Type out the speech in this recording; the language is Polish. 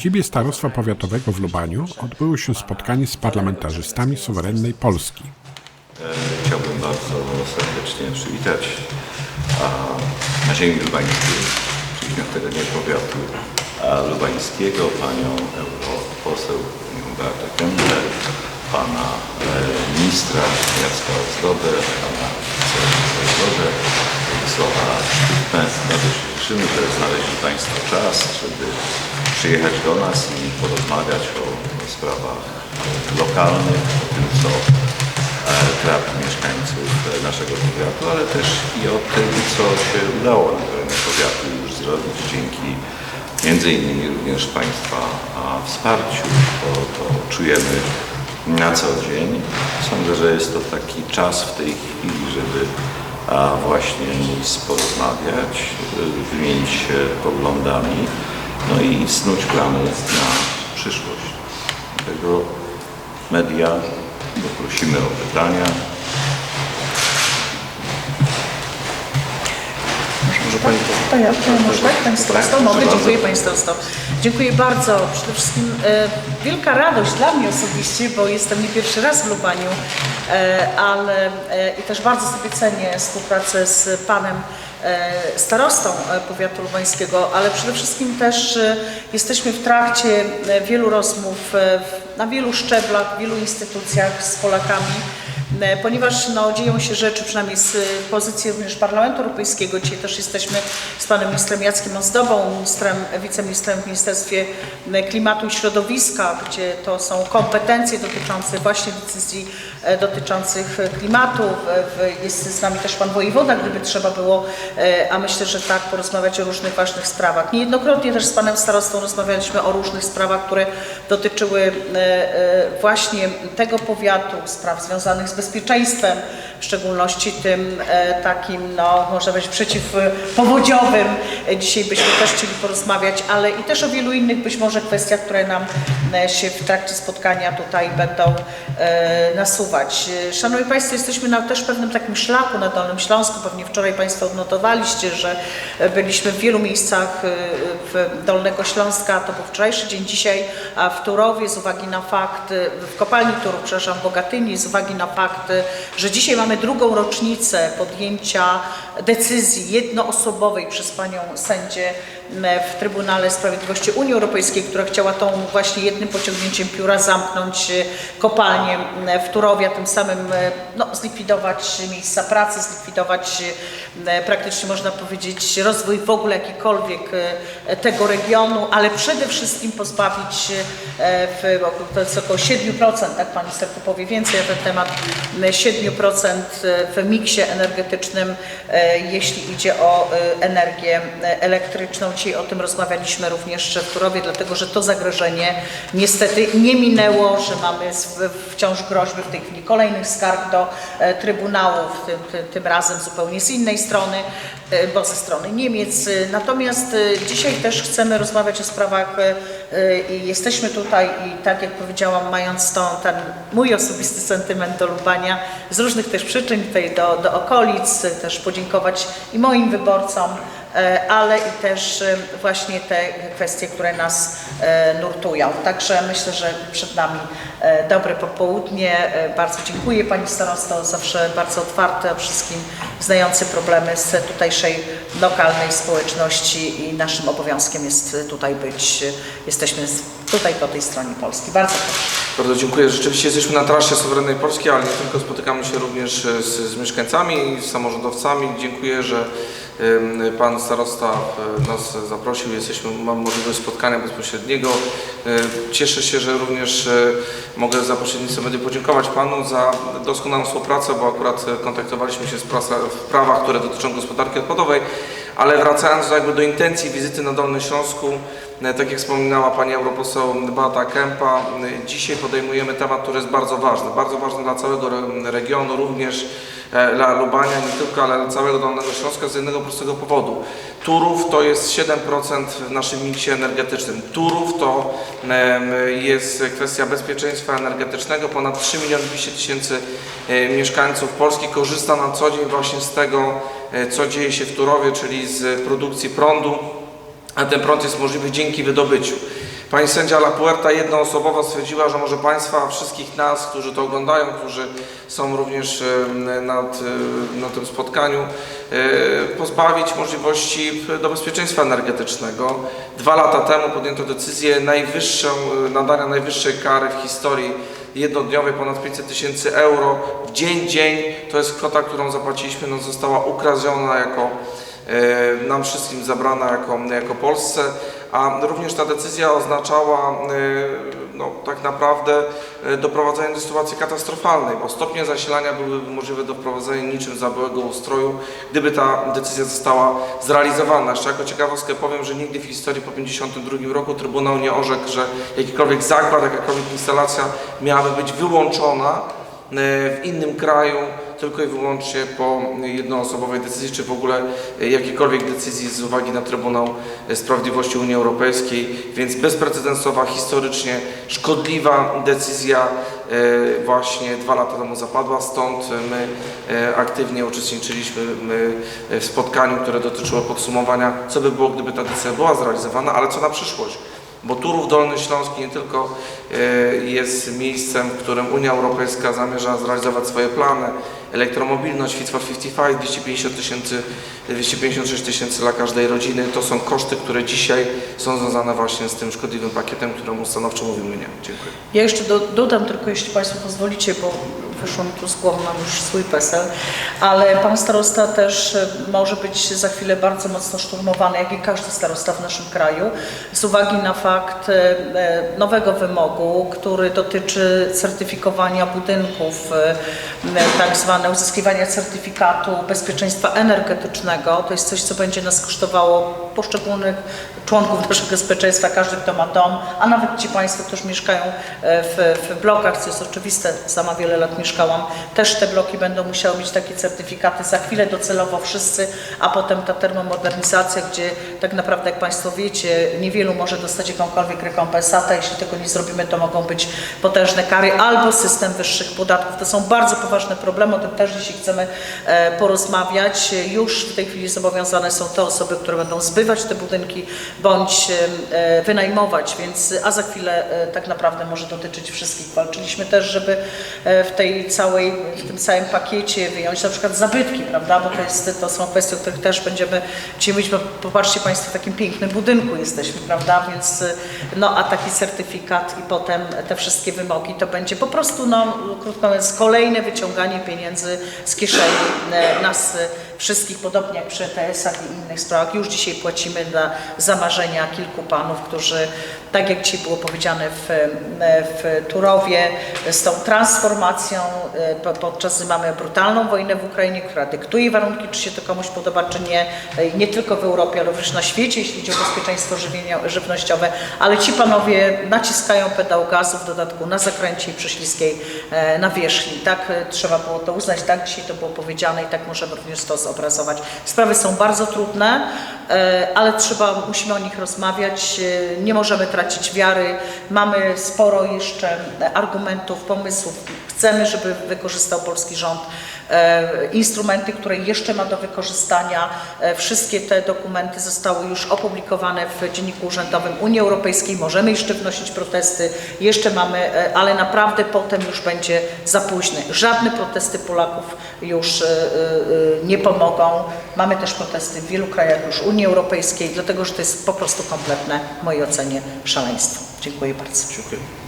siedzibie Starostwa Powiatowego w Lubaniu odbyło się spotkanie z parlamentarzystami suwerennej Polski. Chciałbym bardzo serdecznie przywitać na ziemi lubańskiej, czyli terenie powiatu lubańskiego, panią europoseł Beatę Kępę, pana e, ministra Jacka Ozdobę, pana wiceministra Ozdobę, Sława Szczytmę. Bardzo się cieszymy, że znaleźli Państwo czas, żeby przyjechać do nas i porozmawiać o, sprawach lokalnych, o tym, co trapi mieszkańców e, naszego powiatu, ale też i o tym, co się udało na terenie powiatu już zrobić dzięki między innymi również Państwa wsparciu, bo to czujemy na co dzień. Sądzę, że jest to taki czas w tej chwili, żeby właśnie móc porozmawiać, y, wymienić się poglądami, no i snuć plany na przyszłość. Dlatego media poprosimy o pytania. Może pani to... To ja, to ja może tak, Pani Starosto? Mogę, dziękuję Pani Starosto. Dziękuję bardzo. Przede wszystkim e, wielka radość dla mnie osobiście, bo jestem nie pierwszy raz w Lubaniu, e, ale e, i też bardzo sobie cenię współpracę z Panem starostą e, powiatu lubańskiego, ale przede wszystkim też e, jesteśmy w trakcie e, wielu rozmów e, na wielu szczeblach, w wielu instytucjach z Polakami. E, ponieważ no, dzieją się rzeczy, przynajmniej z pozycji również Parlamentu Europejskiego. Dzisiaj też jesteśmy z panem ministrem Jackiem Ozdobą, ministrem, wiceministrem w Ministerstwie e, Klimatu i Środowiska, gdzie to są kompetencje dotyczące właśnie decyzji e, dotyczących klimatu. Jest z nami też pan wojewoda, gdyby trzeba było, a myślę, że tak, porozmawiać o różnych ważnych sprawach. Niejednokrotnie też z panem starostą rozmawialiśmy o różnych sprawach, które dotyczyły właśnie tego powiatu, spraw związanych z bezpieczeństwem, w szczególności tym e, takim, no, można powiedzieć, przeciwpowodziowym. E, Dzisiaj byśmy też chcieli porozmawiać, ale i też o wielu innych być może kwestiach, które nam e, się w trakcie spotkania tutaj będą nasuwać. Szanowni Państwo, jesteśmy na też pewnym takim szlaku na Dolnym Śląsku. Pewnie wczoraj Państwo odnotowaliście, że byliśmy w wielu miejscach w Dolnego Śląska. To był wczorajszy dzień. Dzisiaj w Turowie z uwagi na fakt, w kopalni Turów, przepraszam, Bogatyni, z uwagi na fakt, że dzisiaj mamy drugą rocznicę podjęcia decyzji jednoosobowej przez panią sędzię w Trybunale Sprawiedliwości Unii Europejskiej, która chciała tą właśnie jednym pociągnięciem pióra zamknąć e, kopalnię m, w Turowie, a tym samym e, no, zlikwidować miejsca pracy, zlikwidować e, praktycznie można powiedzieć rozwój w ogóle jakikolwiek e, tego regionu, ale przede wszystkim pozbawić e, w, to jest około 7%, tak pani Sterku powie więcej na ten temat, m, 7% w miksie energetycznym, e, jeśli idzie o e, energię e, elektryczną. O tym rozmawialiśmy również w Turowie, dlatego że to zagrożenie niestety nie minęło, że mamy wciąż groźby w tej chwili kolejnych skarg do e, Trybunału, tym, tym, razem zupełnie z innej strony, e, bo ze strony Niemiec. E, Natomiast dzisiaj też chcemy rozmawiać o sprawach i jesteśmy tutaj i tak jak powiedziałam, mając tą, ten mój osobisty sentyment do Lubania, z różnych też przyczyn tutaj do, do okolic, e, też podziękować i moim wyborcom, e, ale i też właśnie te kwestie, które nas nurtują. Także myślę, że przed nami dobre popołudnie. Bardzo dziękuję Pani Starosto, zawsze bardzo otwarte, wszystkim znający problemy z tutejszej lokalnej społeczności i naszym obowiązkiem jest tutaj być. Jesteśmy tutaj po tej stronie Polski. Bardzo proszę. Bardzo dziękuję. Rzeczywiście jesteśmy na trasie suwerennej Polski, ale nie tylko spotykamy się również e, z, z mieszkańcami i z samorządowcami. Dziękuję, że Pan Starosta e, nas zaprosił. Jesteśmy, mam możliwość spotkania bezpośredniego. E, Cieszę się, że również e, mogę za pośrednictwem mediów podziękować Panu za doskonałą współpracę, bo akurat kontaktowaliśmy się z prasa, w sprawach, które dotyczą gospodarki odpadowej. Ale wracając jakby do intencji wizyty na Dolnym Śląsku, tak jak wspominała Pani europoseł Beata Kępa, dzisiaj podejmujemy temat, który jest bardzo ważny. Bardzo ważny dla całego re- regionu, również dla Lubania, nie tylko, ale całego Dolnego Śląska z jednego prostego powodu. Turów to jest 7% w naszym miksie energetycznym. Turów to jest kwestia bezpieczeństwa energetycznego. Ponad 3 miliony 200 tysięcy e, mieszkańców Polski korzysta na co dzień właśnie z tego, e, co dzieje się w Turowie, czyli z produkcji prądu, a ten prąd jest możliwy dzięki wydobyciu. Pani sędzia La Puerta jednoosobowo stwierdziła, że może Państwa, wszystkich nas, którzy to oglądają, którzy są również nad, e, na tym spotkaniu, e, pozbawić możliwości do bezpieczeństwa energetycznego. Dwa lata temu podjęto decyzję najwyższą, e, nadania najwyższej kary w historii jednodniowej, ponad 500 tysięcy euro. W dzień, dzień, to jest kwota, którą zapłaciliśmy, no, została ukradziona jako nam wszystkim zabrana jako, jako Polsce, a również ta decyzja oznaczała e, no, tak naprawdę e, doprowadzenie do sytuacji katastrofalnej, bo stopnie zasilania byłyby możliwe do wprowadzenia niczym za byłego ustroju, gdyby ta decyzja została zrealizowana. Jeszcze jako ciekawostkę powiem, że nigdy w historii po 1952 roku Trybunał nie orzekł, że jakikolwiek zakład, jakakolwiek instalacja miałaby być wyłączona e, w innym kraju tylko i wyłącznie po jednoosobowej decyzji, czy w ogóle jakiejkolwiek decyzji z uwagi na Trybunał Sprawiedliwości Unii Europejskiej, więc bezprecedensowa, historycznie szkodliwa decyzja e, właśnie dwa lata temu zapadła, stąd my e, aktywnie uczestniczyliśmy my w spotkaniu, które dotyczyło podsumowania, co by było, gdyby ta decyzja była zrealizowana, ale co na przyszłość. Bo Turów Dolny Śląski nie tylko e, jest miejscem, w którym Unia Europejska zamierza zrealizować swoje plany, elektromobilność, Fit for 55, 250 tysięcy, 256 tysięcy dla każdej rodziny, to są koszty, które dzisiaj są związane właśnie z tym szkodliwym pakietem, któremu stanowczo mówimy nie. Dziękuję. Ja jeszcze do, dodam tylko, jeśli Państwo pozwolicie, bo wyszło mi tu z głowy, mam już swój PESEL, ale Pan Starosta też e, może być za chwilę bardzo mocno szturmowany, jak i każdy starosta w naszym kraju, z uwagi na fakt e, e, nowego wymogu, który dotyczy certyfikowania budynków, tak zwane uzyskiwania certyfikatu bezpieczeństwa energetycznego. To jest coś, co będzie nas kosztowało poszczególnych członków naszego bezpieczeństwa, każdy, kto ma dom, a nawet ci Państwo, którzy mieszkają w, w blokach, co jest oczywiste, sama wiele lat mieszkałam, też te bloki będą musiały mieć takie certyfikaty, za chwilę docelowo wszyscy, a potem ta termomodernizacja, gdzie tak naprawdę, jak Państwo wiecie, niewielu może dostać jakąkolwiek rekompensatę, jeśli tego nie zrobimy, to mogą być potężne kary albo system wyższych podatków. To są bardzo poważne problemy, o tym też dzisiaj chcemy e, porozmawiać. Już w tej chwili zobowiązane są te osoby, które będą zbywać te budynki bądź e, wynajmować, więc a za chwilę e, tak naprawdę może dotyczyć wszystkich. Walczyliśmy też, żeby e, w tej całej, w tym całym pakiecie wyjąć na przykład zabytki, prawda, bo to, jest, to są kwestie, o których też będziemy dzisiaj mówić, bo popatrzcie Państwo, w takim pięknym budynku jesteśmy, prawda, więc no a taki certyfikat i potem te wszystkie wymogi to będzie po prostu, no krótko mówiąc, kolejne wyciąganie pieniędzy z kieszeni e, nas wszystkich, podobnie jak przy ETS-ach i innych sprawach. Już dzisiaj płacimy za zamarzenia kilku panów, którzy, tak jak dzisiaj było powiedziane w, w Turowie, z tą transformacją, e, po- podczas mamy brutalną wojnę w Ukrainie, która dyktuje warunki, czy się to komuś podoba, czy nie, e, nie tylko w Europie, ale również na świecie, jeśli chodzi o bezpieczeństwo żywienia, żywnościowe, ale ci panowie naciskają pedał gazu, w dodatku na zakręcie i prześliskiej e, nawierzchni. Tak e, trzeba było to uznać, tak dzisiaj to było powiedziane i tak możemy również to zobrazować. Sprawy są bardzo trudne, e, ale trzeba, musimy o nich rozmawiać, e, nie możemy tracić wiary, mamy sporo jeszcze argumentów, pomysłów, chcemy, żeby wykorzystał polski rząd e, instrumenty, które jeszcze ma do wykorzystania. Wszystkie te dokumenty zostały już opublikowane w Dzienniku Urzędowym Unii Europejskiej. Możemy jeszcze wnosić protesty, jeszcze mamy, ale naprawdę potem już będzie za późno. Żadne protesty Polaków już nie pomogą. Mamy też protesty w wielu krajach już Unii Europejskiej, dlatego że to jest po prostu kompletne, w mojej ocenie, szaleństwo. Dziękuję bardzo. Dziękuję.